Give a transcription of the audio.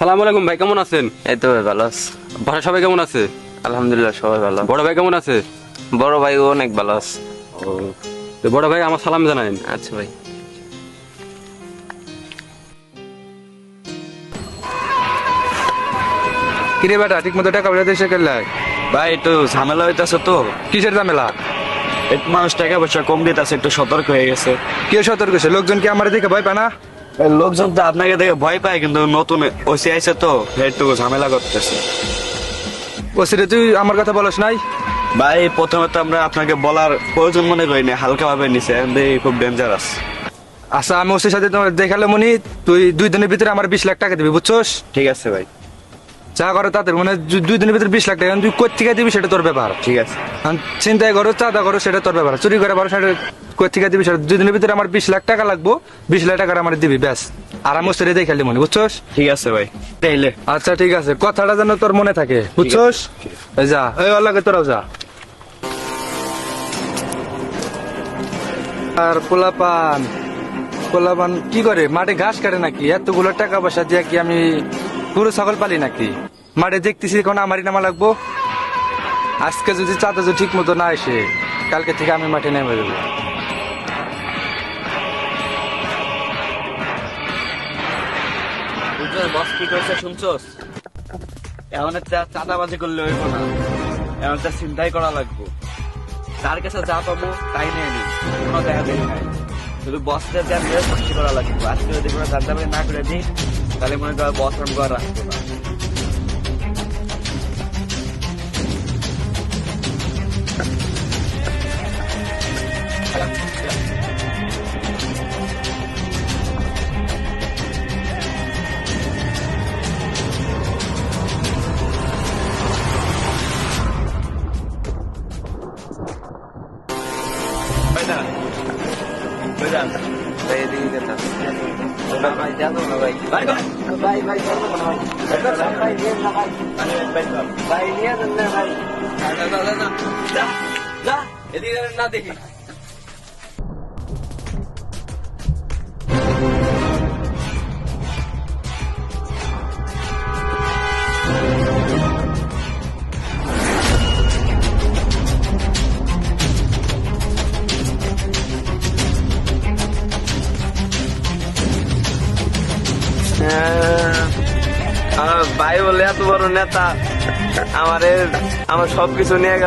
আসসালামু আলাইকুম ভাই কেমন আছেন? এই তো ভাই ভালো আছে। বাসা সবাই কেমন আছে? আলহামদুলিল্লাহ সবাই ভালো। বড় ভাই কেমন আছে? বড় ভাই অনেক ভালো আছে। তো বড় ভাই আমার সালাম জানাইন আচ্ছা ভাই। কিরে বেটা ঠিক মতো টাকা পয়সা দেশে কেলাই ভাই একটু ঝামেলা হইতাছে তো। কিসের ঝামেলা? একটু মানুষ টাকা পয়সা কম দিতেছে একটু সতর্ক হয়ে গেছে। কে সতর্ক হয়েছে লোকজন কি আমার দিকে ভয় পায় না? লোকজন তো আপনাকে দেখে ভয় পায় কিন্তু নতুন ওসি আইসে তো একটু ঝামেলা করতেছে। ওসিরে তুই আমার কথা বলস নাই? ভাই প্রথমে তো আমরা আপনাকে বলার প্রয়োজন মনে করি না হালকা ভাবে নিছে খুব ডেঞ্জারাস আচ্ছা আমি ওসির সাথে তোমার দেখালে মনি তুই দুই দিনের ভিতরে আমার বিশ লাখ টাকা দিবি বুঝছোস? ঠিক আছে ভাই। চা করো তাদের মানে দুই দিনের ভিতরে বিশ লাখ টাকা। তুই কোথেকে দিবি সেটা তোর ব্যাপার। ঠিক আছে। চিন্তায় করো চাঁদা করো সেটা তোর ব্যাপার। চুরি করে পারো সেটা কোথেকে দিবি সেটা দুই দিনের ভিতরে আমার বিশ লাখ টাকা লাগবো বিশ লাখ টাকা আমার দিবি ব্যাস। আর আমি ওসিরে দেখালি মনি বুঝছস? ঠিক আছে ভাই তাইলে। আচ্ছা ঠিক আছে। কথাটা যেন তোর মনে থাকে বুঝছস? যা এই আল্লাহকে তোরাও যা। আর পোলাপান পোলাপান কি করে? মাঠে ঘাস কাটে নাকি? এতগুলো টাকা পয়সা দিয়ে কি আমি পুরো ছাগল পালি নাকি? মাঠে দেখতেছি এখন আমারই নামা লাগবো। আজকে যদি চাঁদা যদি ঠিক মতো না এসে, কালকে থেকে আমি মাঠে নেমে দেবো বস কি করছে শুনছস? একটা চাঁদাবাজি করলে হইব না। এমন একটা চিন্তাই করা লাগবো। তার কাছে যা পাবো, তাই নিয়ে নিই কোনো দেখা নাই। শুধু বসটা যা নিয়ে করা লাগবে। আজকে যদি কোনো জানতে না করে দিই তাহলে মনে কর বস আমাকে আর রাখব না ভাই না ভাই এদিকে যেতে হবে। ভাই যাব না ভাই ভাই ভাই যাব না ভাই ভাই নিয়ে যান না ভাই এদিকে না দেখি আমার ভাই বলে এত বড় নেতা আমারে আমার সবকিছু নিয়ে গেল।